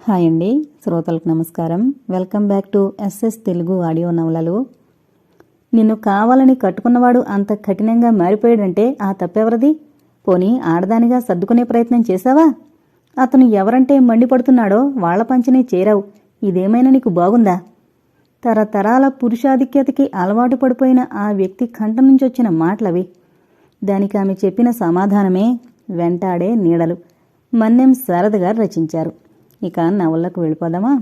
Hi అండి. శ్రోతలకు నమస్కారం. Welcome back to SS Telugu audio నవలలు. నిన్ను కావాలని కట్టుకున్నవాడు అంత కఠినంగా మారిపోయాడంటే ఆ తప్పెవరిది? పోనీ ఆడదానిగా సర్దుకునే ప్రయత్నం చేశావా? అతను ఎవరంటే మండిపడుతున్నాడో వాళ్ళ పంచనే చేరావు. ఇదేమైనా నీకు బాగుందా? తరతరాల పురుషాధిక్యతకి అలవాటు పడిపోయిన ఆ వ్యక్తి కంఠం నుంచి వచ్చిన మాటలవి. దానికి ఆమె చెప్పిన సమాధానమే వెంటాడే నీడలు. మన్నెం శారద గారు రచించారు. ఇక నవలకు వెళ్ళిపోదామా?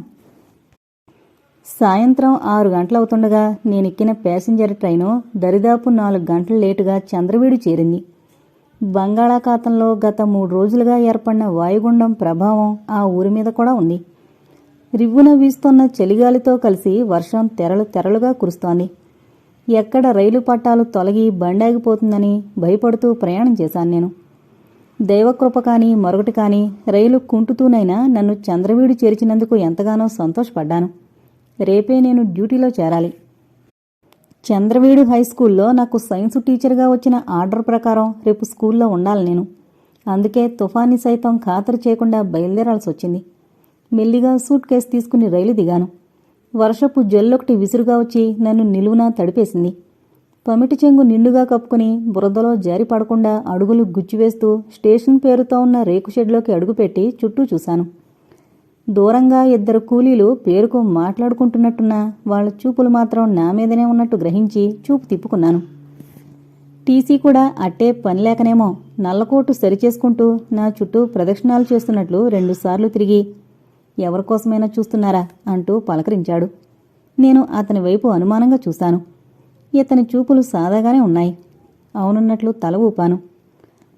సాయంత్రం ఆరు గంటలవుతుండగా నేనెక్కిన ప్యాసింజర్ ట్రైను దరిదాపు నాలుగు గంటలు లేటుగా చంద్రవీడు చేరింది. బంగాళాఖాతంలో గత మూడు రోజులుగా ఏర్పడిన వాయుగుండం ప్రభావం ఆ ఊరి మీద కూడా ఉంది. రివ్వున వీస్తున్న చలిగాలితో కలిసి వర్షం తెరలు తెరలుగా కురుస్తోంది. ఎక్కడ రైలు పట్టాలు తొలగి బండాగిపోతుందని భయపడుతూ ప్రయాణం చేశాను నేను. దైవకృప కానీ మరొకటి కానీ రైలు కుంటుతూనైనా నన్ను చంద్రవీడు చేర్చినందుకు ఎంతగానో సంతోషపడ్డాను. రేపే నేను డ్యూటీలో చేరాలి. చంద్రవీడు హై స్కూల్లో నాకు సైన్స్ టీచర్గా వచ్చిన ఆర్డర్ ప్రకారం రేపు స్కూల్లో ఉండాలి నేను. అందుకే తుఫాని సైతం ఖాతరు చేయకుండా బయలుదేరాల్సి వచ్చింది మెల్లిగా సూట్ కేసు తీసుకుని రైలు దిగాను. వర్షపు జల్లొకటి విసురుగా వచ్చి నన్ను నిలువునా తడిపేసింది. పమిటి చెంగు నిండుగా కప్పుకుని బురదలో జారి పడకుండా అడుగులు గుచ్చివేస్తూ స్టేషన్ పేరుతో ఉన్న రేకు షెడ్లోకి అడుగుపెట్టి చుట్టూ చూశాను. దూరంగా ఇద్దరు కూలీలు పేరుకు మాట్లాడుకుంటున్నట్టున్నా వాళ్ళ చూపులు మాత్రం నా మీదనే ఉన్నట్టు గ్రహించి చూపు తిప్పుకున్నాను. టీసీ కూడా అట్టే పని లేకనేమో నల్లకోటు సరిచేసుకుంటూ నా చుట్టూ ప్రదక్షిణాలు చేస్తున్నట్లు రెండుసార్లు తిరిగి ఎవరికోసమైనా చూస్తున్నారా అంటూ పలకరించాడు. నేను అతని వైపు అనుమానంగా చూశాను. ఇతని చూపులు సాదాగానే ఉన్నాయి. అవునున్నట్లు తల ఊపాను.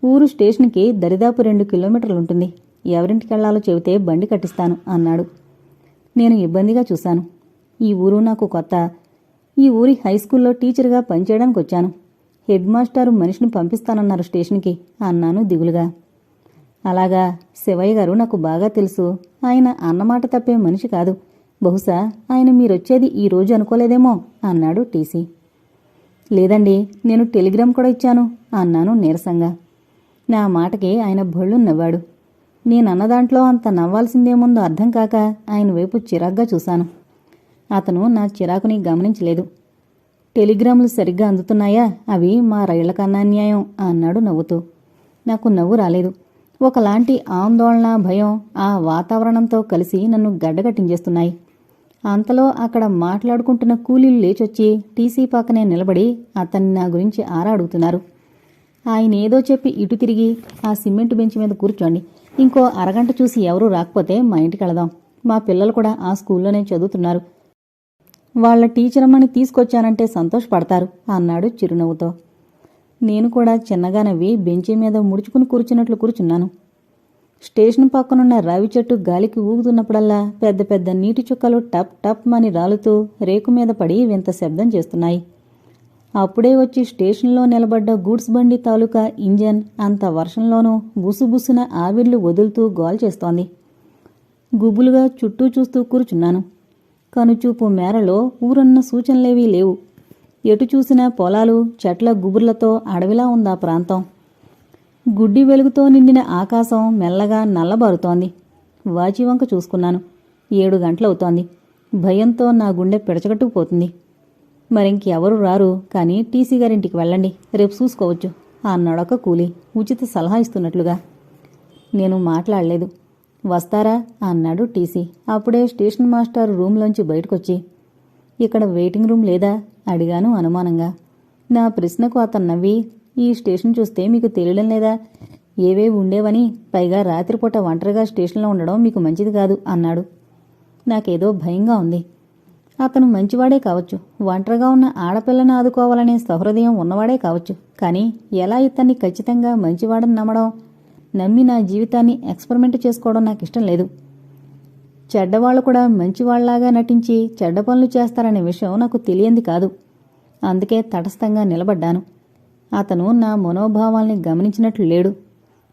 ఊరు స్టేషన్కి దరిదాపు రెండు కిలోమీటర్లుంటుంది. ఎవరింటికెళ్ళాలో చెబితే బండి కట్టిస్తాను అన్నాడు. నేను ఇబ్బందిగా చూశాను. ఈ ఊరు నాకు కొత్త. ఈ ఊరి హై స్కూల్లో టీచర్గా పనిచేయడానికి వచ్చాను హెడ్ మాస్టారు మనిషిని పంపిస్తానన్నారు స్టేషన్కి అన్నాను దిగులుగా. అలాగా శివయ్య గారు నాకు బాగా తెలుసు. ఆయన అన్నమాట తప్పే మనిషి కాదు. బహుశా ఆయన మీరొచ్చేది ఈ రోజు అనుకోలేదేమో అన్నాడు టీసీ. లేదండి నేను టెలిగ్రామ్ కూడా ఇచ్చాను అన్నాను నీరసంగా. నా మాటకి ఆయన భళ్ళు నవ్వాడు. నేనన్న దాంట్లో అంత నవ్వాల్సిందేముందో అర్థం కాక ఆయన వైపు చిరాగ్గా చూశాను. అతను నా చిరాకుని గమనించలేదు. టెలిగ్రాములు సరిగ్గా అందుతున్నాయా? అవి మా రైళ్ళ కన్నా అన్యాయం అన్నాడు నవ్వుతూ. నాకు నవ్వు రాలేదు. ఒకలాంటి ఆందోళన భయం ఆ వాతావరణంతో కలిసి నన్ను గడ్డగట్టించేస్తున్నాయి. అంతలో అక్కడ మాట్లాడుకుంటున్న కూలీలు లేచొచ్చి టీసీ పక్కనే నిలబడి అతన్ని నా గురించి ఆరా అడుగుతున్నారు ఆయన ఏదో చెప్పి ఇటు తిరిగి ఆ సిమెంట్ బెంచ్ మీద కూర్చోండి. ఇంకో అరగంట చూసి ఎవరూ రాకపోతే మా ఇంటికి వెళదాం. మా పిల్లలు కూడా ఆ స్కూల్లోనే చదువుతున్నారు. వాళ్ళ టీచర్ అమ్మని తీసుకొచ్చానంటే సంతోషపడతారు అన్నాడు చిరునవ్వుతో. నేను కూడా చిన్నగా నవ్వి బెంచీ మీద ముడుచుకుని కూర్చున్నట్లు కూర్చున్నాను. స్టేషన్ పక్కనున్న రావి చెట్టు గాలికి ఊగుతున్నప్పుడల్లా పెద్ద పెద్ద నీటి చుక్కలు టప్ టప్ మని రాలుతూ రేకు మీద పడి వింత శబ్దం చేస్తున్నాయి. అప్పుడే వచ్చి స్టేషన్లో నిలబడ్డ గూడ్స్ బండి తాలూకా ఇంజన్ అంత వర్షంలోనూ బుసుబుసున ఆవిర్లు వదులుతూ గోల్ చేస్తోంది. గుబులుగా చుట్టూ చూస్తూ కూర్చున్నాను. కనుచూపు మేరలో ఊరన్న సూచనలేవీ లేవు. ఎటు చూసినా పొలాలు చెట్ల గుబుర్లతో అడవిలా ఉందా ప్రాంతం. గుడ్డి వెలుగుతో నిండిన ఆకాశం మెల్లగా నల్లబారుతోంది. వాచివంక చూసుకున్నాను. ఏడు గంటలవుతోంది. భయంతో నా గుండె పిడచగట్టుకుపోతుంది. మరింకెవరు రారు కానీ టీసీ గారింటికి వెళ్ళండి. రేపు చూసుకోవచ్చు. అన్నాడొక కూలి ఉచిత సలహా ఇస్తున్నట్లుగా. నేను మాట్లాడలేదు. వస్తారా? అన్నాడు టీసీ. అప్పుడే స్టేషన్ మాస్టర్ రూమ్లోంచి బయటకొచ్చి ఇక్కడ వెయిటింగ్ రూమ్ లేదా? అడిగాను అనుమానంగా. నా ప్రశ్నకు అతను నవ్వి ఈ స్టేషన్ చూస్తే మీకు తెలియడం లేదా? ఏవేవి ఉండేవని? పైగా రాత్రిపూట ఒంటరిగా స్టేషన్లో ఉండడం మీకు మంచిది కాదు అన్నాడు. నాకేదో భయంగా ఉంది. అతను మంచివాడే కావచ్చు. ఒంటరిగా ఉన్న ఆడపిల్లను ఆదుకోవాలనే సహృదయం ఉన్నవాడే కావచ్చు. కానీ ఎలా ఇతన్ని ఖచ్చితంగా మంచివాడని నమ్మడం? నమ్మి నా జీవితాన్ని ఎక్స్పెరిమెంట్ చేసుకోవడం నాకు ఇష్టం లేదు. చెడ్డవాళ్ళు కూడా మంచివాళ్ళాగా నటించి చెడ్డ పనులు చేస్తారనే విషయం నాకు తెలియంది కాదు. అందుకే తటస్థంగా నిలబడ్డాను. అతను నా మనోభావాల్ని గమనించినట్లు లేడు.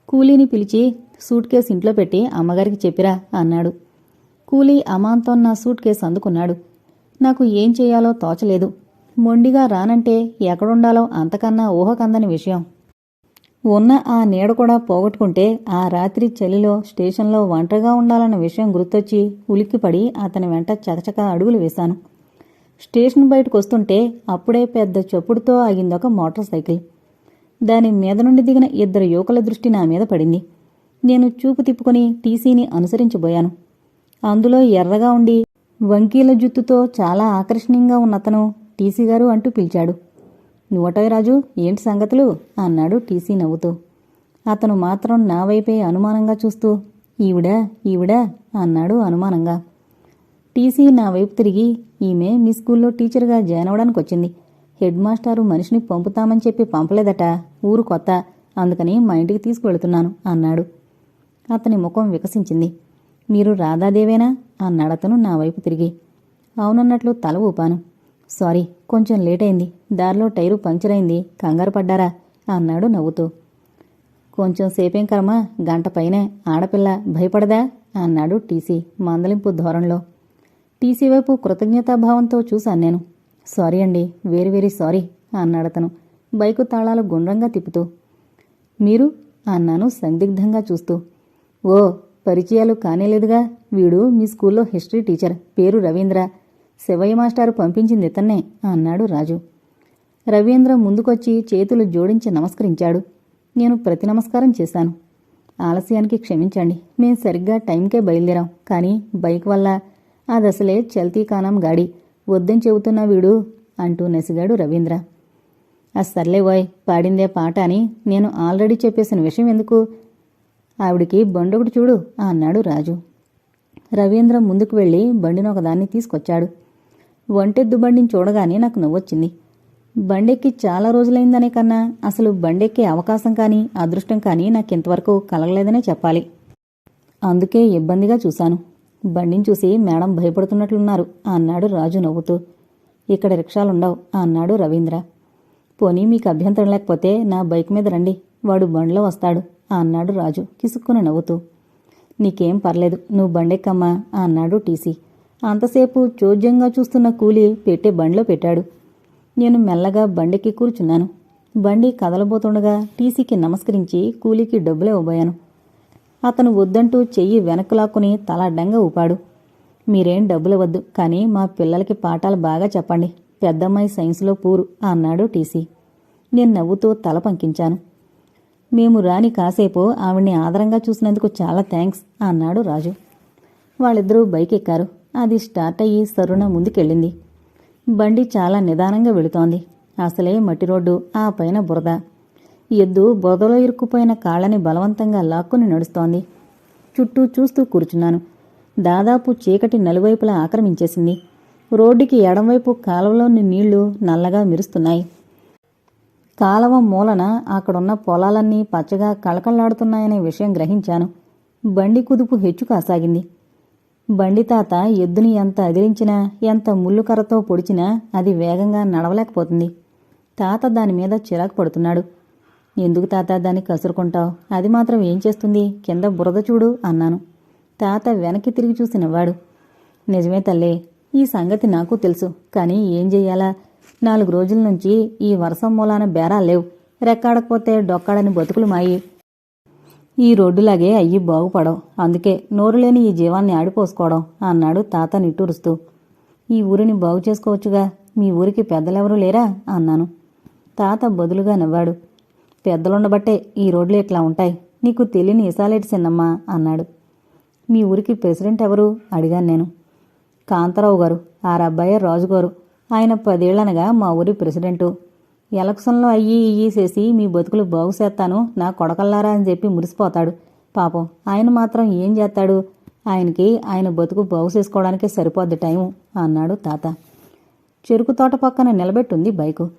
కూలీని పిలిచి సూట్ కేసు ఇంట్లో పెట్టి అమ్మగారికి చెప్పిరా అన్నాడు. కూలీ అమాంతం నా సూట్ కేసు అందుకున్నాడు. నాకు ఏం చేయాలో తోచలేదు. మొండిగా రానంటే ఎక్కడుండాలో అంతకన్నా ఊహకందని విషయం. ఉన్న ఆ నీడ కూడా పోగొట్టుకుంటే ఆ రాత్రి చలిలో స్టేషన్లో ఒంటరిగా ఉండాలన్న విషయం గుర్తొచ్చి ఉలిక్కిపడి అతని వెంట చకచక అడుగులు వేశాను. స్టేషన్ బయటకు వస్తుంటే అప్పుడే పెద్ద చప్పుడుతో ఆగిందొక మోటార్ సైకిల్. దాని మీద నుండి దిగిన ఇద్దరు యువకుల దృష్టి నా మీద పడింది. నేను చూపు తిప్పుకొని టీసీని అనుసరించబోయాను. అందులో ఎర్రగా ఉండి వంకీల జుత్తుతో చాలా ఆకర్షణీయంగా ఉన్న అతను టీసీ గారు అంటూ పిలిచాడు. నువ్వటోయ్ రాజు ఏంటి సంగతులు? అన్నాడు టీసీ నవ్వుతూ. అతను మాత్రం నా వైపే అనుమానంగా చూస్తూ ఈవిడా ఈవిడా అన్నాడు అనుమానంగా. టీసీ నా వైపు తిరిగి ఈమె మీ స్కూల్లో టీచర్గా జాయిన్ అవ్వడానికి వచ్చింది హెడ్ మాస్టారు మనిషిని పంపుతామని చెప్పి పంపలేదట ఊరు కొత్త అందుకని మా ఇంటికి తీసుకువెళుతున్నాను అన్నాడు. అతని ముఖం వికసించింది. మీరు రాధాదేవేనా? అన్నాడతను నా వైపు తిరిగి. అవునన్నట్లు తల ఊపాను. సారీ కొంచెం లేట్ అయింది దారిలో టైరు పంచర్ అయింది కంగారు పడ్డారా? అన్నాడు నవ్వుతూ. కొంచెం సేపేం కర్మ? గంట పైనే. ఆడపిల్ల భయపడదా? అన్నాడు టీసీ మందలింపు ధోరణిలో. టీసీ వైపు కృతజ్ఞతాభావంతో చూశాను నేను. సారీ అండి వెరీ వెరీ సారీ అన్నాడతను బైకు తాళాలు గుండ్రంగా తిప్పుతూ. మీరు? అన్నాను సందిగ్ధంగా చూస్తూ. ఓ పరిచయాలు కానేలేదుగా. వీడు మీ స్కూల్లో హిస్టరీ టీచర్. పేరు రవీంద్ర. శివయ్య మాస్టారు పంపించింది ఇతన్నే అన్నాడు రాజు. రవీంద్ర ముందుకొచ్చి చేతులు జోడించి నమస్కరించాడు. నేను ప్రతి నమస్కారం చేశాను. ఆలస్యానికి క్షమించండి. మేం సరిగ్గా టైంకే బయలుదేరాం. కానీ బైక్ వల్ల అదసలే చల్తీ కానం గాడి. వద్దని చెబుతున్నా వీడు అంటూ నెసిగాడు రవీంద్ర. ఆ సర్లే బాయ్ పాడిందే పాట అని నేను ఆల్రెడీ చెప్పేసిన విషయం ఎందుకు? ఆవిడికి బండొకటి చూడు అన్నాడు రాజు. రవీంద్ర ముందుకు వెళ్ళి బండిని ఒకదాన్ని తీసుకొచ్చాడు. ఒంటెద్దు బండిని చూడగానే నాకు నవ్వొచ్చింది. బండెక్కి చాలా రోజులైందనే కన్నా అసలు బండెక్కే అవకాశం కానీ అదృష్టం కానీ నాకింతవరకు కలగలేదనే చెప్పాలి. అందుకే ఇబ్బందిగా చూశాను. బండిని చూసి మేడం భయపడుతున్నట్లున్నారు అన్నాడు రాజు నవ్వుతూ. ఇక్కడ రిక్షాలుండవు అన్నాడు రవీంద్ర. పోనీ మీకు అభ్యంతరం లేకపోతే నా బైక్ మీద రండి వాడు బండిలో వస్తాడు అన్నాడు రాజు కిసుక్కుని నవ్వుతూ. నీకేం పర్లేదు నువ్వు బండెక్కమ్మా అన్నాడు టీసీ. అంతసేపు చోద్యంగా చూస్తున్న కూలి పెట్టే బండిలో పెట్టాడు. నేను మెల్లగా బండికి కూర్చున్నాను. బండి కదలబోతుండగా టీసీకి నమస్కరించి కూలీకి డబ్బులే ఇవ్వబోయాను. అతను వద్దంటూ చెయ్యి వెనక్కు లాక్కుని తల అడ్డంగా ఊపాడు. మీరేం డబ్బులు వద్దు కానీ మా పిల్లలకి పాఠాలు బాగా చెప్పండి. పెద్దమ్మాయి సైన్స్లో పూరు అన్నాడు టీసీ. నేను నవ్వుతూ తల పంకించాను. మేము రాని కాసేపు ఆవిడ్ని ఆదరంగా చూసినందుకు చాలా థ్యాంక్స్ అన్నాడు రాజు. వాళ్ళిద్దరూ బైక్ ఎక్కారు అది స్టార్ట్ అయ్యి సరుణ ముందుకెళ్ళింది. బండి చాలా నిదానంగా వెళుతోంది. అసలే మట్టి రోడ్డు ఆ పైన బురద. ఎద్దు బురదలో ఇరుక్కుపోయిన కాళ్ళని బలవంతంగా లాక్కుని నడుస్తోంది. చుట్టూ చూస్తూ కూర్చున్నాను. దాదాపు చీకటి నలువైపులా ఆక్రమించేసింది. రోడ్డుకి ఎడంవైపు కాలువలోని నీళ్ళు నల్లగా మెరుస్తున్నాయి. కాలవ మూలన అక్కడున్న పొలాలన్నీ పచ్చగా కళకళలాడుతున్నాయనే విషయం గ్రహించాను. బండి కుదుపు హెచ్చు కాసాగింది. బండి తాత ఎద్దుని ఎంత అదిలించినా ఎంత ముళ్ళు కర్రతో పొడిచినా అది వేగంగా నడవలేకపోతుంది. తాత దాని మీద చిరాకు పడుతున్నాడు. ఎందుకు తాత దాన్ని కసురుకుంటావు? అది మాత్రం ఏం చేస్తుంది? కింద బురద చూడు అన్నాను. తాత వెనక్కి తిరిగి చూసి నవ్వాడు. నిజమే తల్లే ఈ సంగతి నాకు తెలుసు కానీ ఏం చెయ్యాలా? నాలుగు రోజుల నుంచి ఈ వర్షం మూలాన బేరాలు లేవు. రెక్కాడకపోతే డొక్కాడని బతుకులు మాయి. ఈ రోడ్డులాగే అయ్యి బాగుపడవు. అందుకే నోరు లేని ఈ జీవాన్ని ఆడిపోసుకోవడం అన్నాడు తాత నిట్టూరుస్తూ. ఈ ఊరిని బాగు చేసుకోవచ్చుగా? మీ ఊరికి పెద్దలెవరూ లేరా? అన్నాను. తాత బదులుగా నవ్వాడు. పెద్దలుండబట్టే ఈ రోడ్లు ఇట్లా ఉంటాయి? నీకు తెలియని ఇసాలేటి చిన్నమ్మా అన్నాడు. మీ ఊరికి ప్రెసిడెంట్ ఎవరు? అడిగాను నేను. కాంతారావు గారు. ఆరబ్బాయే రాజుగారు. ఆయన పదేళ్ళనగా మా ఊరి ప్రెసిడెంటు. ఎలక్షన్లో అయ్యి ఇయ్యి చేసి మీ బతుకులు బాగు చేస్తాను నా కొడకల్లారా అని చెప్పి మురిసిపోతాడు. పాపం ఆయన మాత్రం ఏం చేస్తాడు? ఆయనకి ఆయన బతుకు బాగు చేసుకోవడానికే సరిపోద్ది టైము అన్నాడు తాత. చెరుకు తోట పక్కన నిలబెట్టుంది బైకు.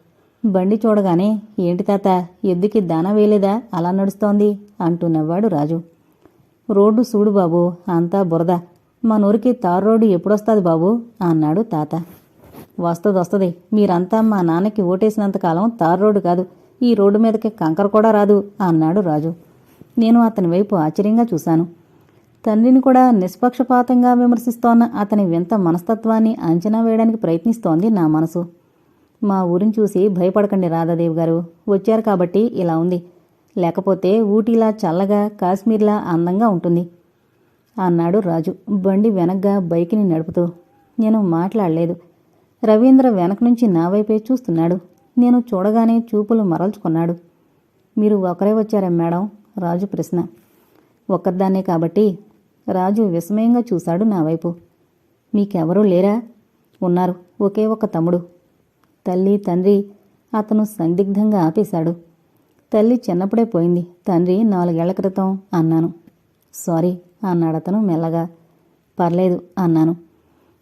బండి చూడగానే ఏంటి తాత ఎద్దుకి దాన వేయలేదా? అలా నడుస్తోంది అంటూ నవ్వాడు రాజు. రోడ్డు చూడు బాబు అంతా బురద. మా నూరికి తారు రోడ్డు ఎప్పుడొస్తుంది బాబు? అన్నాడు తాత. వస్తుంది వస్తుంది మీరంతా మా నాన్నకి ఓటేసినంతకాలం తారు రోడ్డు కాదు. ఈ రోడ్డు మీదకి కంకర కూడా రాదు అన్నాడు రాజు. నేను అతని వైపు ఆశ్చర్యంగా చూశాను. తండ్రిని కూడా నిష్పక్షపాతంగా విమర్శిస్తోన్న అతని వింత మనస్తత్వాన్ని అంచనా వేయడానికి ప్రయత్నిస్తోంది నా మనసు. మా ఊరిని చూసి భయపడకండి రాధాదేవి గారు. వచ్చారు కాబట్టి ఇలా ఉంది. లేకపోతే ఊటీలా చల్లగా కాశ్మీర్లా అందంగా ఉంటుంది అన్నాడు రాజు బండి వెనగ్గా బైక్ని నడుపుతూ. నేను మాట్లాడలేదు. రవీంద్ర వెనక నుంచి నా వైపే చూస్తున్నాడు. నేను చూడగానే చూపులు మరల్చుకున్నాడు. మీరు ఒకరే వచ్చారా మేడం? రాజు ప్రశ్న. ఒక్కదాన్నే కాబట్టి రాజు విస్మయంగా చూశాడు నా వైపు. మీకెవరూ లేరా? ఉన్నారు ఒకే ఒక తమ్ముడు. తల్లి తండ్రి అతను సందిగ్ధంగా ఆపేశాడు. తల్లి చిన్నప్పుడే పోయింది. తండ్రి నాలుగేళ్ళ క్రితం అన్నాను. సారీ అన్నాడు అతను మెల్లగా. పర్లేదు అన్నాను.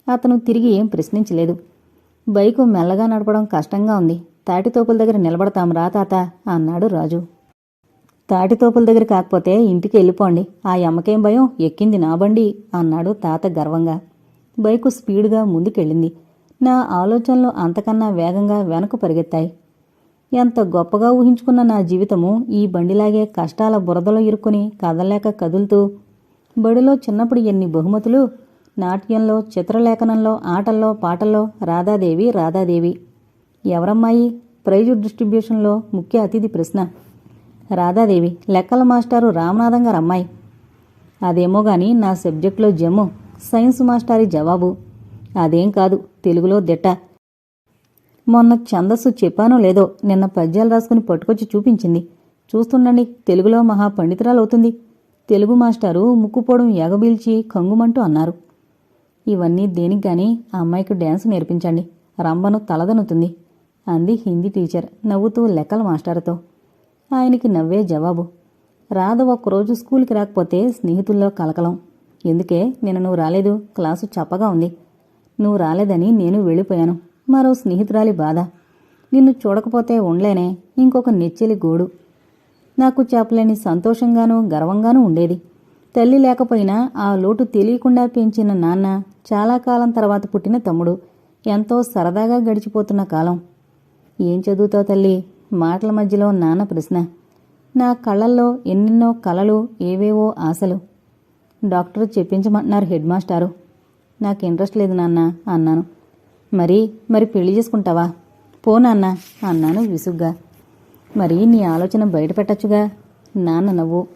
అతను తిరిగి ఏం ప్రశ్నించలేదు. బైకు మెల్లగా నడపడం కష్టంగా ఉంది. తాటితోపుల దగ్గర నిలబడతాం రా తాత అన్నాడు రాజు. తాటితోపుల దగ్గర కాకపోతే ఇంటికి వెళ్ళిపోండి. ఆ అమ్మకేం భయం? ఎక్కింది నా బండి అన్నాడు తాత గర్వంగా. బైకు స్పీడ్గా ముందుకెళ్ళింది. నా ఆలోచనలు అంతకన్నా వేగంగా వెనక్కు పరిగెత్తాయి. ఎంత గొప్పగా ఊహించుకున్న నా జీవితము ఈ బండిలాగే కష్టాల బురదలో ఇరుక్కుని కదలేక కదులుతూ బడిలో చిన్నప్పుడు ఎన్ని బహుమతులు? నాట్యంలో చిత్రలేఖనంలో ఆటల్లో పాటల్లో రాధాదేవి రాధాదేవి. ఎవరమ్మాయి? ప్రైజు డిస్ట్రిబ్యూషన్లో ముఖ్య అతిథి ప్రశ్న. రాధాదేవి లెక్కల మాస్టారు రామనాథం గారు అమ్మాయి అదేమో గాని నా సబ్జెక్టులో జమ్ము సైన్స్ మాస్టారి జవాబు. అదేం కాదు తెలుగులో దిట్ట. మొన్న ఛందస్సు చెప్పానో లేదో నిన్న పద్యాలు రాసుకుని పట్టుకొచ్చి చూపించింది. చూస్తుండండి తెలుగులో మహా పండితురాలవుతుంది. తెలుగు మాస్టారు ముక్కుపోవడం ఎగబీల్చి కంగుమంటూ అన్నారు. ఇవన్నీ దేనికి గాని ఆ అమ్మాయికి డ్యాన్స్ నేర్పించండి రంభను తలదనుతుంది అంది హిందీ టీచర్ నవ్వుతూ లెక్కల మాస్టారుతో. ఆయనకి నవ్వే జవాబు. రాధ ఒక్కరోజు స్కూల్కి రాకపోతే స్నేహితుల్లో కలకలం. ఎందుకే నిన్న నువ్వు రాలేదు క్లాసు చప్పగా ఉంది. నువ్వు రాలేదని నేను వెళ్ళిపోయాను. మరో స్నేహితురాలి బాధ. నిన్ను చూడకపోతే ఉండలేనే. ఇంకొక నెచ్చెలి గోడు. నాకు చెప్పలేని సంతోషంగానూ గర్వంగానూ ఉండేది. తల్లి లేకపోయినా ఆ లోటు తెలియకుండా పెంచిన నాన్న చాలా కాలం తర్వాత పుట్టిన తమ్ముడు. ఎంతో సరదాగా గడిచిపోతున్న కాలం. ఏం చదువుతావు తల్లి? మాటల మధ్యలో నాన్న ప్రశ్న. నా కళ్ళల్లో ఎన్నెన్నో కలలు ఏవేవో ఆశలు. డాక్టర్ చెప్పించమంటున్నారు హెడ్ మాస్టారు. నాకు ఇంట్రెస్ట్ లేదు నాన్న అన్నాను. మరి మరి పెళ్ళి చేసుకుంటావా? పో నాన్న అన్నాను విసుగ్గా. మరి నీ ఆలోచన బయట పెట్టచ్చుగా? నాన్న నవ్వు.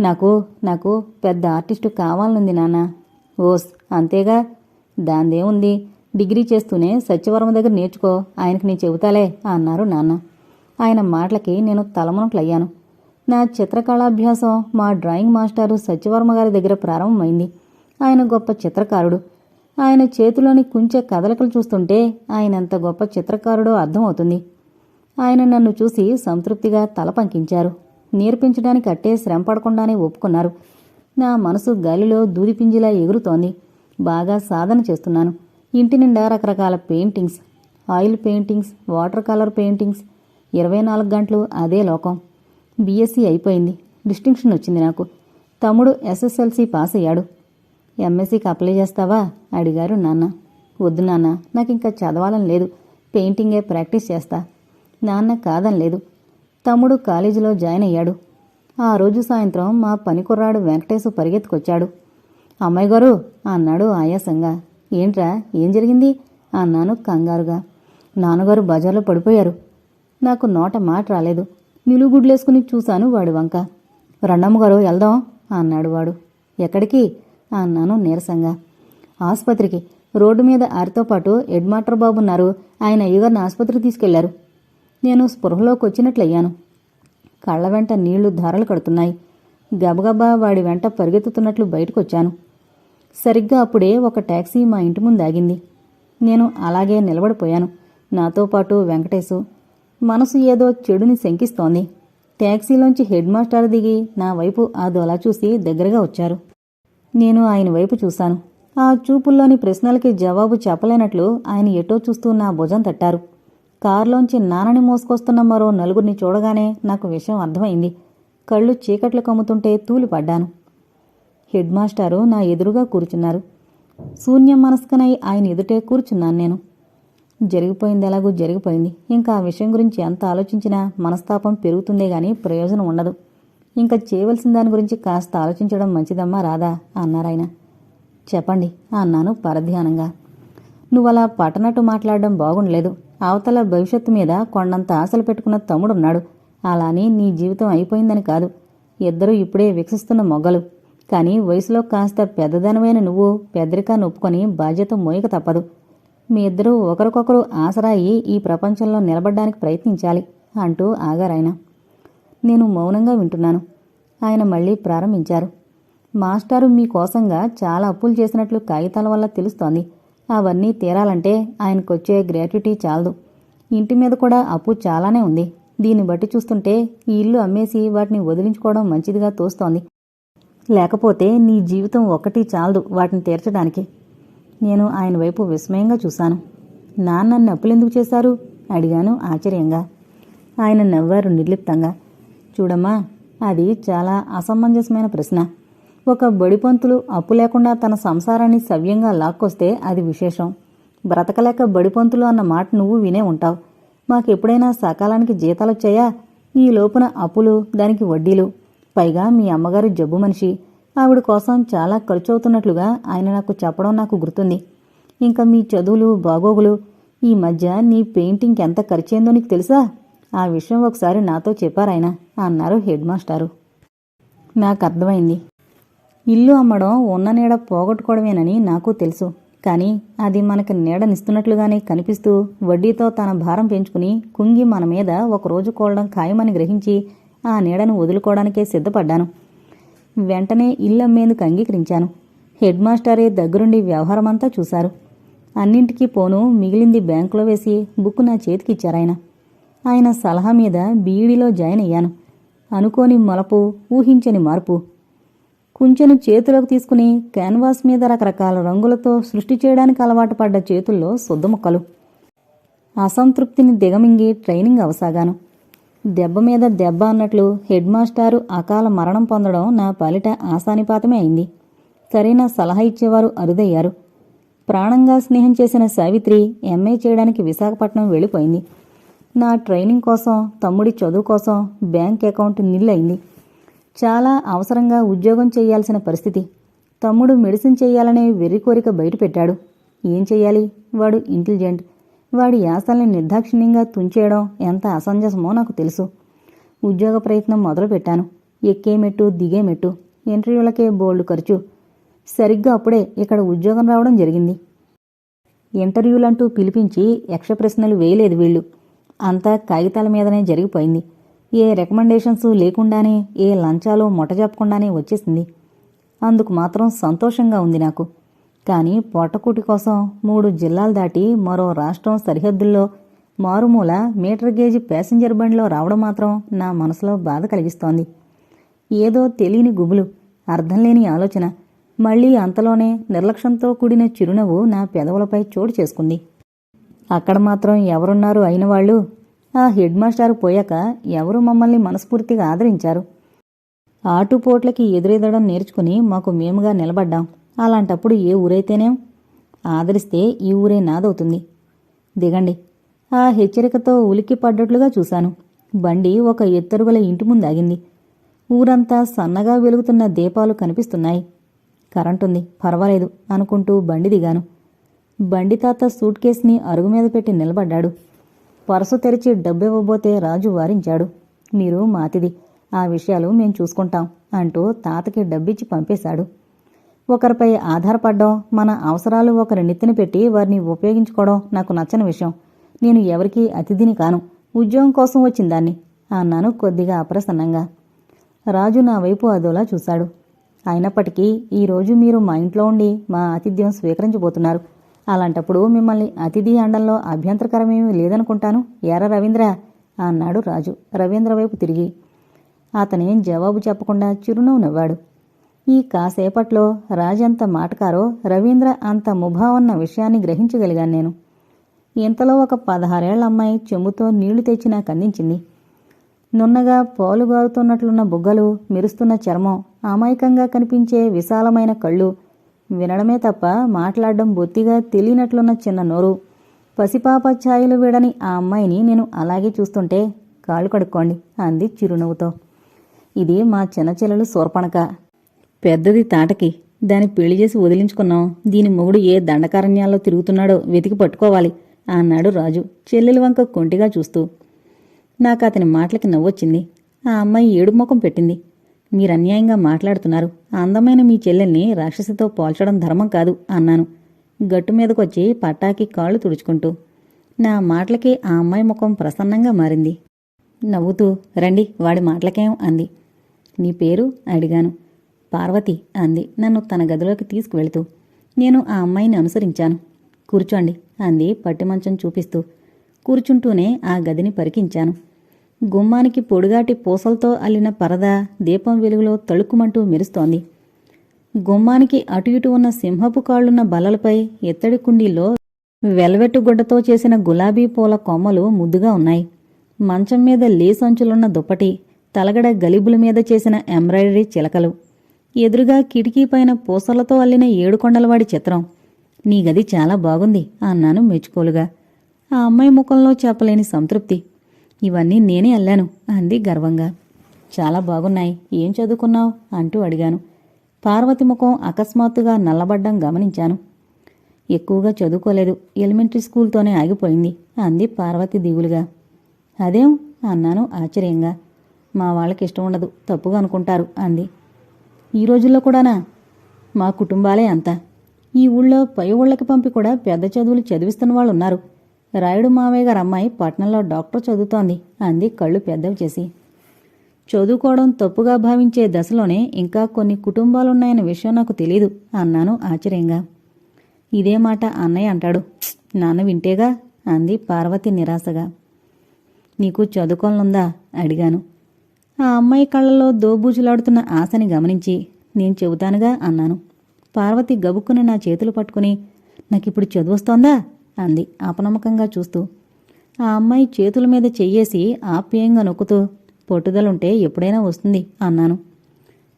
నాకు నాకు పెద్ద ఆర్టిస్టు కావాలనుంది నాన్న. ఓస్ అంతేగా? దాందేముంది? డిగ్రీ చేస్తూనే సత్యవర్మ దగ్గర నేర్చుకో. ఆయనకి నేను చెబుతాలే అన్నారు నాన్న. ఆయన మాటలకి నేను తలమునట్లయ్యాను నా చిత్రకళాభ్యాసం మా డ్రాయింగ్ మాస్టారు సత్యవర్మ గారి దగ్గర ప్రారంభమైంది. ఆయన గొప్ప చిత్రకారుడు. ఆయన చేతిలోని కుంచె కదలికలు చూస్తుంటే ఆయనంత గొప్ప చిత్రకారుడో అర్థమవుతుంది. ఆయన నన్ను చూసి సంతృప్తిగా తల పంకించారు. నేర్పించడానికి అట్టే శ్రమ పడకుండానే ఒప్పుకున్నారు. నా మనసు గాలిలో దూదిపింజిలా ఎగురుతోంది. బాగా సాధన చేస్తున్నాను. ఇంటి నిండా రకరకాల paintings oil paintings water colour paintings ఇరవై నాలుగు గంటలు అదే లోకం. బీఎస్సీ అయిపోయింది. డిస్టింక్షన్ వచ్చింది నాకు. తమ్ముడు ఎస్ఎస్ఎల్సీ పాస్ అయ్యాడు ఎంఎస్సీకి అప్లై చేస్తావా? అడిగారు నాన్న. వద్దు నాన్న నాకు ఇంకా చదవాలని లేదు. పెయింటింగే ప్రాక్టీస్ చేస్తా. నాన్న కాదని లేదు. తమ్ముడు కాలేజీలో జాయిన్ అయ్యాడు. ఆ రోజు సాయంత్రం మా పనికుర్రాడు వెంకటేశు పరిగెత్తుకొచ్చాడు. అమ్మాయి గారు అన్నాడు ఆయాసంగా. ఏంట్రా ఏం జరిగింది? అన్నాను కంగారుగా. నాన్నగారు బజార్లో పడిపోయారు. నాకు నోట మాట రాలేదు. నిలుగుడ్లేసుకుని చూశాను వాడు వంక. రండమ్మగారు వెళ్దాం అన్నాడు వాడు. ఎక్కడికి? అన్నాను నీరసంగా. ఆసుపత్రికి రోడ్డు మీద ఆరితో పాటు హెడ్మాస్టర్ బాబు ఉన్నారు. ఆయన అయ్యగారిని ఆసుపత్రికి తీసుకెళ్ళారు. నేను స్పృహలోకి వచ్చినట్లయ్యాను కళ్ళ వెంట నీళ్ళు ధారలు కడుతున్నాయి. గబగబా వాడి వెంట పరిగెత్తుతున్నట్లు బయటకొచ్చాను. సరిగ్గా అప్పుడే ఒక ట్యాక్సీ మా ఇంటి ముందు ఆగింది నేను అలాగే నిలబడిపోయాను. నాతో పాటు వెంకటేశు మనసు ఏదో చెడుని శంకిస్తోంది. ట్యాక్సీలోంచి హెడ్ మాస్టర్ దిగి నా వైపు అదోలా చూసి దగ్గరగా వచ్చారు. నేను ఆయన వైపు చూశాను. ఆ చూపుల్లోని ప్రశ్నలకి జవాబు చెప్పలేనట్లు ఆయన ఎటో చూస్తూ నా భుజం తట్టారు. కారులోంచి నాన్నని మోసుకొస్తున్న మరో నలుగురిని చూడగానే నాకు విషయం అర్థమైంది. కళ్ళు చీకట్లు కమ్ముతుంటే తూలిపడ్డాను. హెడ్ మాస్టారు నా ఎదురుగా కూర్చున్నారు. శూన్యం మనస్కనై ఆయన ఎదుటే కూర్చున్నాను నేను. జరిగిపోయింది ఎలాగూ జరిగిపోయింది. ఇంకా ఆ విషయం గురించి ఎంత ఆలోచించినా మనస్తాపం పెరుగుతుందే గాని ప్రయోజనం ఉండదు. ఇంకా చేయవలసిన దాని గురించి కాస్త ఆలోచించడం మంచిదమ్మా రాదా అన్నారాయన చెప్పండి అన్నాను పరధ్యానంగా. నువ్వలా పట్టనట్టు మాట్లాడడం బాగుండలేదు. అవతల భవిష్యత్తు మీద కొండంత ఆశలు పెట్టుకున్న తమ్ముడున్నాడు. అలానే నీ జీవితం అయిపోయిందని కాదు. ఇద్దరూ ఇప్పుడే వికసిస్తున్న మొగ్గలు. కానీ వయసులో కాస్త పెద్దదనమైన నువ్వు పెద్దరికాన్ని ఒప్పుకొని బాధ్యత మోయక తప్పదు. మీ ఇద్దరూ ఒకరికొకరు ఆసరాయి ఈ ప్రపంచంలో నిలబడ్డానికి ప్రయత్నించాలి అంటూ ఆగారాయన. నేను మౌనంగా వింటున్నాను. ఆయన మళ్ళీ ప్రారంభించారు. మాస్టారు మీకోసంగా చాలా అప్పులు చేసినట్లు కాగితాల వల్ల తెలుస్తోంది. అవన్నీ తీరాలంటే ఆయనకొచ్చే గ్రాట్యుటీ చాలదు. ఇంటి మీద కూడా అప్పు చాలానే ఉంది. దీన్ని బట్టి చూస్తుంటే ఈ ఇల్లు అమ్మేసి వాటిని వదిలించుకోవడం మంచిదిగా తోస్తోంది. లేకపోతే నీ జీవితం ఒక్కటి చాలదు వాటిని తీర్చడానికి. నేను ఆయన వైపు విస్మయంగా చూశాను. నాన్న నన్ను అప్పులెందుకు చేశారు? అడిగాను ఆశ్చర్యంగా. ఆయన నవ్వారు నిర్లిప్తంగా. చూడమ్మా అది చాలా అసమంజసమైన ప్రశ్న. ఒక బడిపంతులు అప్పు లేకుండా తన సంసారాన్ని సవ్యంగా లాక్కొస్తే అది విశేషం. బ్రతకలేక బడిపంతులు అన్న మాట నువ్వు వినే ఉంటావు. మాకెప్పుడైనా సకాలానికి జీతాలొచ్చాయా? ఈ లోపున అప్పులు దానికి వడ్డీలు. పైగా మీ అమ్మగారు జబ్బు మనిషి. ఆవిడ కోసం చాలా ఖర్చు అవుతున్నట్లుగా ఆయన నాకు చెప్పడం నాకు గుర్తుంది. ఇంకా మీ చదువులు బాగోగులు ఈ మధ్య నీ పెయింటింగ్ ఎంత ఖర్చయిందో నీకు తెలుసా? ఆ విషయం ఒకసారి నాతో చెప్పారాయన. అన్నారు హెడ్ మాస్టారు. నాకు అర్థమైంది. ఇల్లు అమ్మడం ఉన్న నీడ పోగొట్టుకోవడమేనని నాకు తెలుసు. కానీ అది మనకి నీడనిస్తున్నట్లుగానే కనిపిస్తూ వడ్డీతో తన భారం పెంచుకుని కుంగి మన మీద ఒక రోజు కోలడం ఖాయమని గ్రహించి ఆ నీడను వదులుకోవడానికే సిద్ధపడ్డాను. వెంటనే ఇల్లు అమ్మేందుకు అంగీకరించాను. హెడ్ మాస్టరే దగ్గరుండి వ్యవహారమంతా చూశారు. అన్నింటికీ పోను మిగిలింది బ్యాంకులో వేసి బుక్ నా చేతికిచ్చారాయన. ఆయన సలహా మీద బీఈడీలో జాయిన్ అయ్యాను. అనుకోని మలపు ఊహించని మార్పు. కుంచెను చేతిలోకి తీసుకుని క్యాన్వాస్ మీద రకరకాల రంగులతో సృష్టి చేయడానికి అలవాటు పడ్డ చేతుల్లో శుద్ధముక్కలు అసంతృప్తిని దిగమింగి ట్రైనింగ్ అవసాగాను. దెబ్బ మీద దెబ్బ అన్నట్లు హెడ్ మాస్టారు అకాల మరణం పొందడం నా పాలిట ఆశానిపాతమే అయింది. సరైన సలహా ఇచ్చేవారు అరుదయ్యారు. ప్రాణంగా స్నేహం చేసిన సావిత్రి ఎంఏ చేయడానికి విశాఖపట్నం వెళ్ళిపోయింది. నా ట్రైనింగ్ కోసం తమ్ముడి చదువు కోసం బ్యాంక్ అకౌంట్ నిల్లయింది చాలా అవసరంగా ఉద్యోగం చేయాల్సిన పరిస్థితి. తమ్ముడు మెడిసిన్ చేయాలనే వెర్రి కోరిక బయటపెట్టాడు. ఏం చేయాలి? వాడు ఇంటెలిజెంట్. వాడి యాసల్ని నిర్దాక్షిణ్యంగా తుంచేయడం ఎంత అసంజసమో నాకు తెలుసు. ఉద్యోగ ప్రయత్నం మొదలుపెట్టాను. ఎక్కే మెట్టు దిగే మెట్టు. ఇంటర్వ్యూలకే బోల్డ్ ఖర్చు. సరిగ్గా అప్పుడే ఇక్కడ ఉద్యోగం రావడం జరిగింది. ఇంటర్వ్యూలంటూ పిలిపించి యక్ష ప్రశ్నలు వేయలేదు వీళ్ళు. అంతా కాగితాల మీదనే జరిగిపోయింది. ఏ రికమెండేషన్స్ లేకుండానే ఏ లంచాలు మొట్టజెప్పకుండానే వచ్చేసింది. అందుకు మాత్రం సంతోషంగా ఉంది నాకు. కానీ పొట్టకూటి కోసం మూడు జిల్లాలు దాటి మరో రాష్ట్రం సరిహద్దుల్లో మారుమూల మీటర్ గేజ్ ప్యాసింజర్ బండిలో రావడం మాత్రం నా మనసులో బాధ కలిగిస్తోంది. ఏదో తెలియని గుబులు అర్థం లేని ఆలోచన. మళ్ళీ అంతలోనే నిర్లక్ష్యంతో కూడిన చిరునవ్వు నా పెదవులపై చోటు చేసుకుంది. అక్కడ మాత్రం ఎవరున్నారు అయిన వాళ్ళు? ఆ హెడ్ మాస్టారు పోయాక ఎవరు మమ్మల్ని మనస్ఫూర్తిగా ఆదరించారు? ఆటుపోట్లకి ఎదురెదడం నేర్చుకుని మాకు మేముగా నిలబడ్డాం. అలాంటప్పుడు ఏ ఊరైతేనేం? ఆదరిస్తే ఈ ఊరే నాదవుతుంది. దిగండి. ఆ హెచ్చరికతో ఉలిక్కి పడ్డట్లుగా చూశాను. బండి ఒక ఎత్తరుగుల ఇంటి ముందు ఆగింది. ఊరంతా సన్నగా వెలుగుతున్న దీపాలు కనిపిస్తున్నాయి. కరెంటుంది. పర్వాలేదు అనుకుంటూ బండి దిగాను. బండి తాత సూట్ కేసుని అరుగు మీద పెట్టి నిలబడ్డాడు. పరసు తెరిచి డబ్బివ్వబోతే రాజు వారించాడు. మీరు మాతిది. ఆ విషయాలు మేం చూసుకుంటాం అంటూ తాతకి డబ్బిచ్చి పంపేశాడు. ఒకరిపై ఆధారపడ్డం మన అవసరాలు ఒకరి నెత్తిన పెట్టి వారిని ఉపయోగించుకోవడం నాకు నచ్చని విషయం. నేను ఎవరికీ అతిథిని కాను. ఉద్యోగం కోసం వచ్చిందాన్ని అన్నాను కొద్దిగా అప్రసన్నంగా. రాజు నా వైపు అదోలా చూశాడు. అయినప్పటికీ ఈరోజు మీరు మా ఇంట్లో ఉండి మా ఆతిథ్యం స్వీకరించబోతున్నారు. అలాంటప్పుడు మిమ్మల్ని అతిథి అండంలో అభ్యంతరకరమేమీ లేదనుకుంటాను. ఎర్ర రవీంద్ర! అన్నాడు రాజు. రవీంద్ర వైపు తిరిగి. అతనేం జవాబు చెప్పకుండా చిరునవ్వు నవ్వాడు. ఈ కాసేపట్లో రాజంత మాటకారో రవీంద్ర అంత ముభావన్న విషయాన్ని గ్రహించగలిగాను నేను. ఇంతలో ఒక పదహారేళ్ళ అమ్మాయి చెంబుతో నీళ్ళు తెచ్చి నాకు అందించింది నున్నగా పాలుగారుతున్నట్లున్న బుగ్గలు మెరుస్తున్న చర్మం అమాయకంగా కనిపించే విశాలమైన కళ్ళు వినడమే తప్ప మాట్లాడడం బొత్తిగా తెలియనట్లున్న చిన్న నోరు. పసిపాప ఛాయలు వీడని ఆ అమ్మాయిని నేను అలాగే చూస్తుంటే కాళ్ళు కడుక్కోండి అంది చిరునవ్వుతో. ఇది మా చిన్న చెల్లెలు సూర్పణక పెద్దది తాటకి దాన్ని పెళ్ళి చేసి వదిలించుకున్నాం. దీని మొగుడు ఏ దండకారణ్యాల్లో తిరుగుతున్నాడో వెతికి పట్టుకోవాలి అన్నాడు రాజు చెల్లెలి వంక కొంటిగా చూస్తూ. నాకు అతని మాటలకి నవ్వొచ్చింది. ఆ అమ్మాయి ఏడు ముఖం పెట్టింది. మీరు అన్యాయంగా మాట్లాడుతున్నారు. అందమైన మీ చెల్లెల్ని రాక్షసితో పోల్చడం ధర్మం కాదు అన్నాను. గట్టు మీదకొచ్చి పట్టాకి కాళ్ళు తుడుచుకుంటూ. నా మాటలకి ఆ అమ్మాయి ముఖం ప్రసన్నంగా మారింది. నవ్వుతూ రండి వాడి మాటలకేం? అంది. నీ పేరు? అడిగాను. పార్వతి అంది. నన్ను తన గదిలోకి తీసుకువెళుతూ. నేను ఆ అమ్మాయిని అనుసరించాను. కూర్చోండి అంది పట్టిమంచం చూపిస్తూ. కూర్చుంటూనే ఆ గదిని పరికించాను. గుమ్మానికి పొడుగాటి పూసలతో అల్లిన పరద దీపం వెలుగులో తళుక్కుమంటూ మెరుస్తోంది. గుమ్మానికి అటు ఇటు ఉన్న సింహపు కాళ్ళున్న బలలపై ఎత్తడి కుండీలో వెల్వెట్టు గుడ్డతో చేసిన గులాబీ పూల కొమ్మలు ముద్దుగా ఉన్నాయి. మంచం మీద లేసంచులున్న దుప్పటి తలగడ గలిబుల మీద చేసిన ఎంబ్రాయిడరీ చిలకలు. ఎదురుగా కిటికీ పైన పూసలతో అల్లిన ఏడుకొండలవాడి చిత్రం. నీ గది చాలా బాగుంది అన్నాను మెచ్చుకోలుగా. ఆ అమ్మాయి ముఖంలో చెప్పలేని సంతృప్తి. ఇవన్నీ నేనే అల్లాను అంది గర్వంగా. చాలా బాగున్నాయి. ఏం చదువుకున్నావు? అంటూ అడిగాను. పార్వతి ముఖం అకస్మాత్తుగా నల్లబడ్డం గమనించాను. ఎక్కువగా చదువుకోలేదు. ఎలిమెంటరీ స్కూల్తోనే ఆగిపోయింది అంది పార్వతి దిగులుగా. అదేం? అన్నాను ఆశ్చర్యంగా. మా వాళ్ళకి ఇష్టం ఉండదు. తప్పుగా అనుకుంటారు అంది. ఈ రోజుల్లో కూడానా? మా కుటుంబాలే అంతా. ఈ ఊళ్ళో పై ఊళ్ళకి పంపి కూడా పెద్ద చదువులు చదివిస్తున్న వాళ్ళు ఉన్నారు రాయుడు మావయ్య గారు అమ్మాయి పట్నంలో డాక్టర్ చదువుతోంది. అంది కళ్ళు పెద్దవి చేసి. చదువుకోవడం తప్పుగా భావించే దశలోనే ఇంకా కొన్ని కుటుంబాలున్నాయన్న విషయం నాకు తెలీదు అన్నాను ఆశ్చర్యంగా. ఇదే మాట అన్నయ్య అంటాడు. నాన్న వింటేగా? అంది పార్వతి నిరాశగా. నీకు చదువుకోనుందా అడిగాను. ఆ అమ్మాయి కళ్ళలో దోబూజులాడుతున్న ఆశని గమనించి నేను చెబుతానుగా అన్నాను. పార్వతి గబుక్కున నా చేతులు పట్టుకుని నాకిప్పుడు చదువొస్తోందా? అంది అపనమ్మకంగా చూస్తూ. ఆ అమ్మాయి చేతుల మీద చెయ్యేసి ఆప్యాయంగా నొక్కుతూ పట్టుదలుంటే ఎప్పుడైనా వస్తుంది అన్నాను.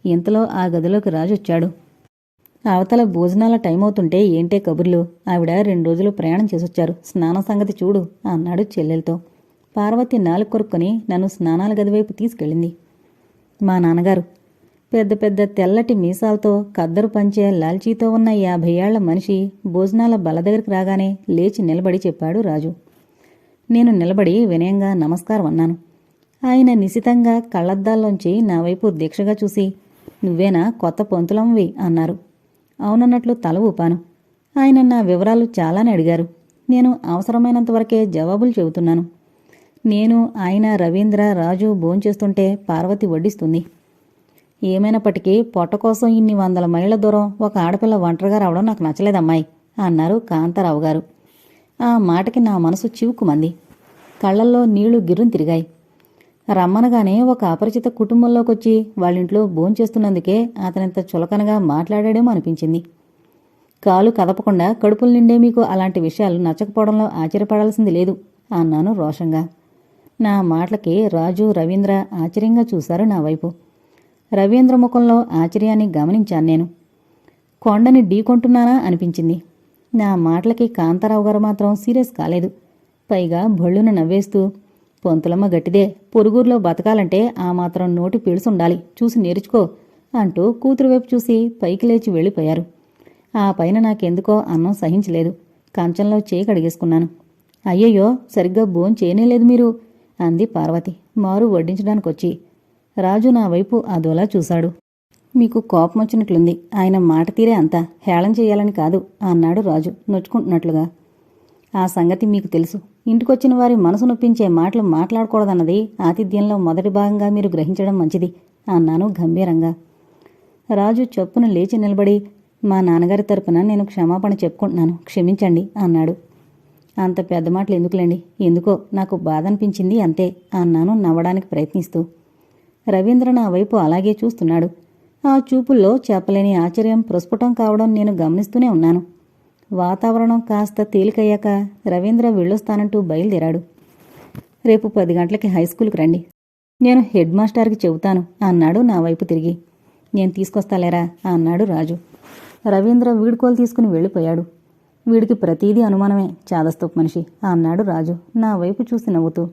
ఇంతలో ఆ గదిలోకి రాజొచ్చాడు అవతల భోజనాల టైం అవుతుంటే ఏంటే కబుర్లు? ఆవిడ రెండు రోజులు ప్రయాణం చేసొచ్చారు. స్నానం సంగతి చూడు అన్నాడు చెల్లెలతో. పార్వతి నాలుగు కొరుక్కొని నన్ను స్నానాల గదివైపు తీసుకెళ్ళింది. మా నాన్నగారు పెద్ద పెద్ద తెల్లటి మీసాలతో కద్దరు పంచే లాల్చీతో ఉన్న యాభై ఏళ్ళ మనిషి భోజనాల బల దగ్గరికి రాగానే లేచి నిలబడి చెప్పాడు రాజు. నేను నిలబడి వినయంగా నమస్కారం అన్నాను. ఆయన నిశితంగా కళ్ళద్దాల్లోంచి నా వైపు దీక్షగా చూసి నువ్వేనా కొత్త పొంతులంవి అన్నారు. అవునన్నట్లు తల ఊపాను. ఆయన నా వివరాలు చాలానే అడిగారు. నేను అవసరమైనంత వరకే జవాబులు చెబుతున్నాను. నేను ఆయన రవీంద్ర రాజు భోంచేస్తుంటే పార్వతి వడ్డిస్తుంది. ఏమైనప్పటికీ పొట్ట కోసం ఇన్ని వందల మైళ్ళ దూరం ఒక ఆడపిల్ల ఒంటరిగా రావడం నాకు నచ్చలేదమ్మాయి అన్నారు కాంతారావు గారు. ఆ మాటకి నా మనసు చివుకుమంది కళ్ళల్లో నీళ్ళు గిర్రుని తిరిగాయి. రమ్మనగానే ఒక అపరిచిత కుటుంబంలోకొచ్చి వాళ్ళింట్లో భోంచేస్తున్నందుకే అతనింత చులకనగా మాట్లాడాడేమో అనిపించింది. కాలు కదపకుండా కడుపులు నిండే మీకు అలాంటి విషయాలు నచ్చకపోవడంలో ఆశ్చర్యపడాల్సింది లేదు అన్నాను రోషంగా. నా మాటలకి రాజు రవీంద్ర ఆశ్చర్యంగా చూశారు నా వైపు. రవీంద్ర ముఖంలో ఆశ్చర్యాన్ని గమనించాను నేను. కొండని ఢీకొంటున్నానా అనిపించింది. నా మాటలకి కాంతారావు గారు మాత్రం సీరియస్ కాలేదు. పైగా భళ్ళును నవ్వేస్తూ పొంతులమ్మ గట్టిదే పొరుగురులో బతకాలంటే ఆ మాత్రం నోటి పీడుసుండాలి చూసి నేర్చుకో అంటూ కూతురు వైపు చూసి పైకి లేచి వెళ్ళిపోయారు. ఆ పైన నాకెందుకో అన్నం సహించలేదు. కంచంలో చేయి కడిగేసుకున్నాను. అయ్యయ్యో సరిగ్గా భోం చేయనేలేదు మీరు అంది పార్వతి. మారు వడ్డించడానికొచ్చి రాజు నా వైపు అదోలా చూశాడు. మీకు కోపం వచ్చినట్లుంది ఆయన మాట తీరే అంతా హేళం చేయాలని కాదు అన్నాడు రాజు నొచ్చుకుంటున్నట్లుగా. ఆ సంగతి మీకు తెలుసు. ఇంటికొచ్చిన వారి మనసు నొప్పించే మాటలు మాట్లాడకూడదన్నది ఆతిథ్యంలో మొదటి భాగంగా మీరు గ్రహించడం మంచిది అన్నాను గంభీరంగా. రాజు చెప్పును లేచి నిలబడి మా నాన్నగారి తరపున నేను క్షమాపణ చెప్పుకుంటున్నాను. క్షమించండి అన్నాడు. అంత పెద్ద మాటలు ఎందుకులేండి? ఎందుకో నాకు బాధ అనిపించింది అంతే అన్నాను నవ్వడానికి ప్రయత్నిస్తూ. రవీంద్ర నా వైపు అలాగే చూస్తున్నాడు. ఆ చూపుల్లో చెప్పలేని ఆశ్చర్యం ప్రస్ఫుటం కావడం నేను గమనిస్తూనే ఉన్నాను. వాతావరణం కాస్త తేలికయ్యాక రవీంద్ర వెళ్ళొస్తానంటూ బయలుదేరాడు. రేపు పది గంటలకి హై స్కూల్కి రండి. నేను హెడ్ మాస్టర్కి చెబుతాను అన్నాడు నా వైపు తిరిగి. నేను తీసుకొస్తాలేరా అన్నాడు రాజు. రవీంద్ర వీడుకోలు తీసుకుని వెళ్ళిపోయాడు. వీడికి ప్రతీదీ అనుమానమే చాదస్తపు మనిషి అన్నాడు రాజు నా వైపు చూసి నవ్వుతూ.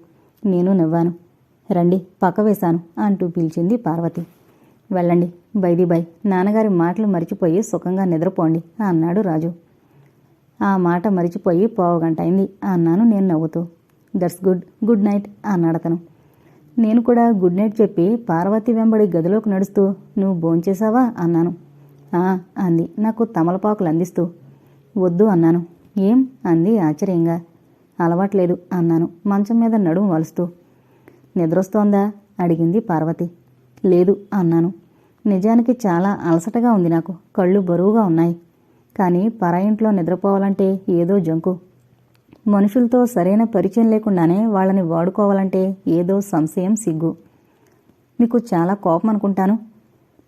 నేను నవ్వాను. రండి పక్క వేశాను అంటూ పిలిచింది పార్వతి. వెళ్ళండి బైది బై నాన్నగారి మాటలు మరిచిపోయి సుఖంగా నిద్రపోండి అన్నాడు రాజు. ఆ మాట మరిచిపోయి పావుగంట అయింది అన్నాను నేను నవ్వుతూ. దట్స్ గుడ్ గుడ్ నైట్ అన్నాడతను నేను కూడా గుడ్ నైట్ చెప్పి పార్వతి వెంబడి గదిలోకి నడుస్తూ నువ్వు భోంచేశావా అన్నాను. ఆ అంది నాకు తమలపాకులు అందిస్తూ. వద్దు అన్నాను. ఏం? అంది ఆశ్చర్యంగా. అలవాట్లేదు అన్నాను మంచం మీద నడుము వలుస్తూ. నిద్రొస్తోందా? అడిగింది పార్వతి. లేదు అన్నాను. నిజానికి చాలా అలసటగా ఉంది నాకు. కళ్ళు బరువుగా ఉన్నాయి. కానీ పరాయింట్లో నిద్రపోవాలంటే ఏదో జంకు. మనుషులతో సరైన పరిచయం లేకుండానే వాళ్ళని వాడుకోవాలంటే ఏదో సంశయం సిగ్గు. నీకు చాలా కోపం అనుకుంటాను.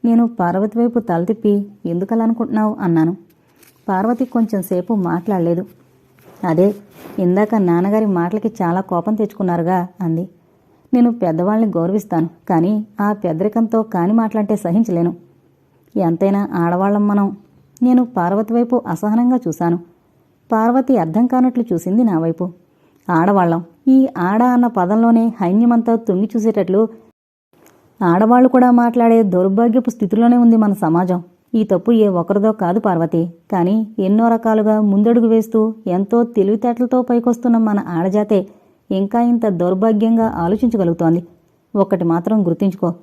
నేను పార్వతి వైపు తల తిప్పి ఎందుకలా అనుకుంటున్నావు? అన్నాను. పార్వతి కొంచెం సేపు మాట్లాడలేదు. అదే ఇందాక నాన్నగారి మాటలకి చాలా కోపం తెచ్చుకున్నారుగా అంది. నేను పెద్దవాళ్ళని గౌరవిస్తాను కానీ ఆ పెద్దరికంతో కాని మాటలంటే సహించలేను. ఎంతైనా ఆడవాళ్ళం మనం. నేను పార్వతి వైపు అసహనంగా చూశాను. పార్వతి అర్థం కానట్లు చూసింది నా వైపు. ఆడవాళ్ళం. ఈ ఆడ అన్న పదంలోనే హైన్యమంతా తొంగి చూసేటట్లు ఆడవాళ్ళు కూడా మాట్లాడే దౌర్భాగ్యపు స్థితిలోనే ఉంది మన సమాజం. ఈ తప్పు ఏ ఒకరిదో కాదు పార్వతి. కానీ ఎన్నో రకాలుగా ముందడుగు వేస్తూ ఎంతో తెలివితేటలతో పైకొస్తున్న మన ఆడజాతే ఇంకా ఇంత దౌర్భాగ్యంగా ఆలోచించగలుగుతోంది. ఒక్కటి మాత్రం గుర్తుంచుకో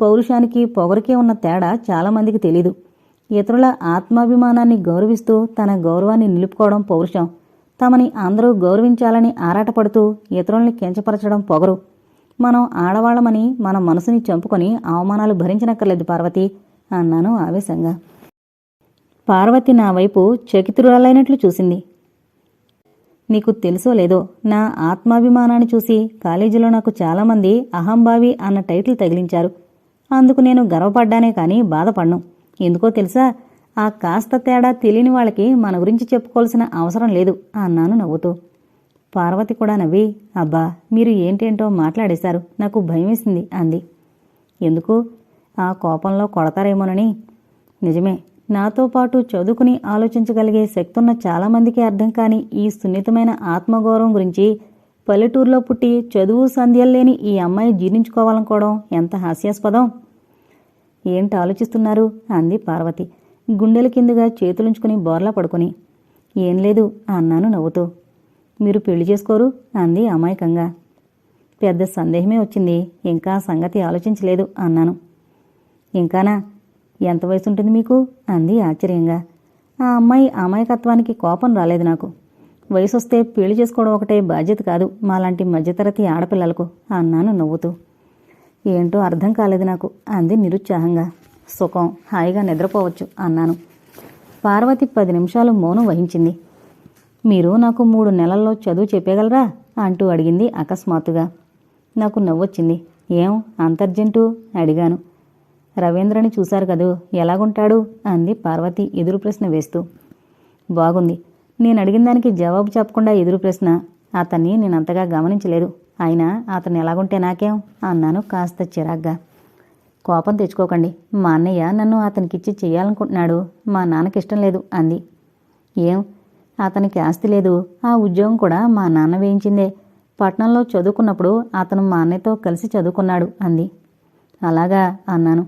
పౌరుషానికి పొగరికే ఉన్న తేడా చాలామందికి తెలీదు. ఇతరుల ఆత్మాభిమానాన్ని గౌరవిస్తూ తన గౌరవాన్ని నిలుపుకోవడం పౌరుషం. తమని అందరూ గౌరవించాలని ఆరాటపడుతూ ఇతరుల్ని కించపరచడం పొగరు. మనం ఆడవాళ్ళమని మన మనసుని చంపుకొని అవమానాలు భరించనక్కర్లేదు పార్వతి అన్నాను ఆవేశంగా. పార్వతి నా వైపు చకితురాలైనట్లు చూసింది. నీకు తెలుసో లేదో నా ఆత్మాభిమానాన్ని చూసి కాలేజీలో నాకు చాలామంది అహంభావి అన్న టైటిల్ తగిలించారు. అందుకు నేను గర్వపడ్డానే కానీ బాధపడ్ను. ఎందుకో తెలుసా? ఆ కాస్త తేడా తెలియని వాళ్ళకి మన గురించి చెప్పుకోవాల్సిన అవసరం లేదు అన్నాను నవ్వుతూ. పార్వతి కూడా నవ్వి అబ్బా మీరు ఏంటేంటో మాట్లాడేశారు. నాకు భయమేసింది అంది. ఎందుకు? ఆ కోపంలో కొడతారేమోనని. నిజమే. నాతో పాటు చదువుకుని ఆలోచించగలిగే శక్తున్న చాలామందికి అర్థం కాని ఈ సున్నితమైన ఆత్మగౌరవం గురించి పల్లెటూరులో పుట్టి చదువు సంధ్యల్లేని ఈ అమ్మాయి జీర్ణించుకోవాలనుకోవడం ఎంత హాస్యాస్పదం? ఏంటి ఆలోచిస్తున్నారు? అంది పార్వతి గుండెల కిందుగా చేతులుంచుకుని బోర్లా పడుకుని. ఏం లేదు అన్నాను నవ్వుతూ. మీరు పెళ్ళి చేసుకోరు అంది అమాయకంగా. పెద్ద సందేహమే వచ్చింది ఇంకా సంగతి ఆలోచించలేదు అన్నాను. ఇంకానా? ఎంత వయసు ఉంటుంది మీకు? అంది ఆశ్చర్యంగా. ఆ అమ్మాయి అమాయకత్వానికి కోపం రాలేదు నాకు. వయసు వస్తే పెళ్ళి చేసుకోవడం ఒకటే బాధ్యత కాదు మాలాంటి మధ్యతరగతి ఆడపిల్లలకు అన్నాను నవ్వుతూ. ఏంటో అర్థం కాలేదు నాకు అంది నిరుత్సాహంగా. సుఖం హాయిగా నిద్రపోవచ్చు అన్నాను. పార్వతి పది నిమిషాలు మౌనం వహించింది. మీరు నాకు మూడు నెలల్లో చదువు చెప్పగలరా? అంటూ అడిగింది అకస్మాత్తుగా. నాకు నవ్వొచ్చింది. ఏం అంతర్జెంటు? అడిగాను. రవీంద్రని చూశారు కదూ? ఎలాగుంటాడు? అంది పార్వతి ఎదురు ప్రశ్న వేస్తూ. బాగుంది. నేను అడిగిన దానికి జవాబు చెప్పకుండా ఎదురు ప్రశ్న. అతన్ని నేనంతగా గమనించలేదు. అయినా అతను ఎలాగుంటే నాకేం? అన్నాను కాస్త చిరాగ్గా. కోపం తెచ్చుకోకండి. మా అన్నయ్య నన్ను అతనికిచ్చి చేయాలనుకుంటున్నాడు. మా నాన్నకి ఇష్టం లేదు అంది. ఏం? అతనికి ఆస్తి లేదు. ఆ ఉద్యోగం కూడా మా నాన్న వేయించిందే. పట్నంలో చదువుకున్నప్పుడు అతను మా అన్నయ్యతో కలిసి చదువుకున్నాడు అంది. అలాగా అన్నాను.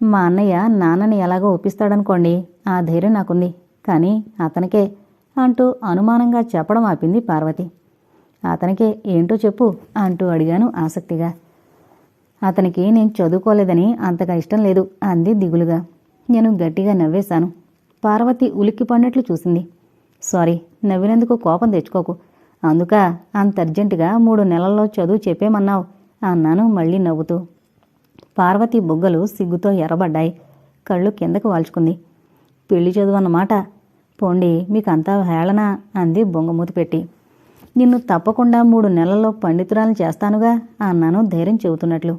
మా అన్నయ్య నాన్నని ఎలాగో ఒప్పిస్తాడనుకోండి ఆ ధైర్యం నాకుంది. కానీ అతనికే అంటూ అనుమానంగా చెప్పడం ఆపింది పార్వతి. అతనికే ఏంటో చెప్పు అంటూ అడిగాను ఆసక్తిగా. అతనికి నేను చదువుకోలేదని అంతగా ఇష్టం లేదు అంది దిగులుగా. నేను గట్టిగా నవ్వేశాను. పార్వతి ఉలిక్కి పడినట్లు చూసింది. సారీ నవ్వినందుకు కోపం తెచ్చుకోకు. అందుక అంత అర్జెంటుగా మూడు నెలల్లో చదువు చెప్పేమన్నావు? అన్నాను మళ్ళీ నవ్వుతూ. పార్వతి బుగ్గలు సిగ్గుతో ఎర్రబడ్డాయి. కళ్ళు కిందకు వాల్చుకుంది. పెళ్ళి చదువు అన్నమాట పోండి మీకంతా హేళన అంది బొంగమూతి పెట్టి. నిన్ను తప్పకుండా మూడు నెలల్లో పండితురాలు చేస్తానుగా అన్నాను ధైర్యం చెబుతున్నట్లు.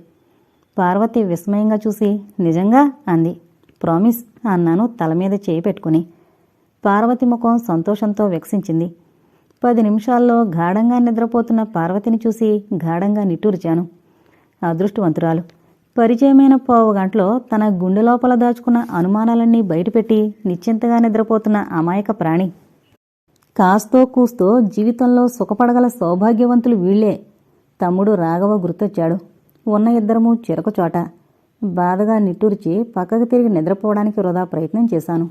పార్వతి విస్మయంగా చూసి నిజంగా? అంది. ప్రామిస్ అన్నాను తల మీద చేయి పెట్టుకుని. పార్వతి ముఖం సంతోషంతో వికసించింది. పది నిమిషాల్లో గాఢంగా నిద్రపోతున్న పార్వతిని చూసి గాఢంగా నిట్టూర్చాను. అదృష్టవంతురాలు పరిచయమైన పావు గంటలో తన గుండె లోపల దాచుకున్న అనుమానాలన్నీ బయటపెట్టి నిశ్చింతగా నిద్రపోతున్న అమాయక ప్రాణి. కాస్తో కూస్తో జీవితంలో సుఖపడగల సౌభాగ్యవంతులు వీళ్ళే తమ్ముడు రాఘవ గుర్తొచ్చాడు. ఉన్న ఇద్దరము చిరకచోట బాధగా నిట్టూర్చి పక్కకు తిరిగి నిద్రపోవడానికి వృధా ప్రయత్నం చేశాను.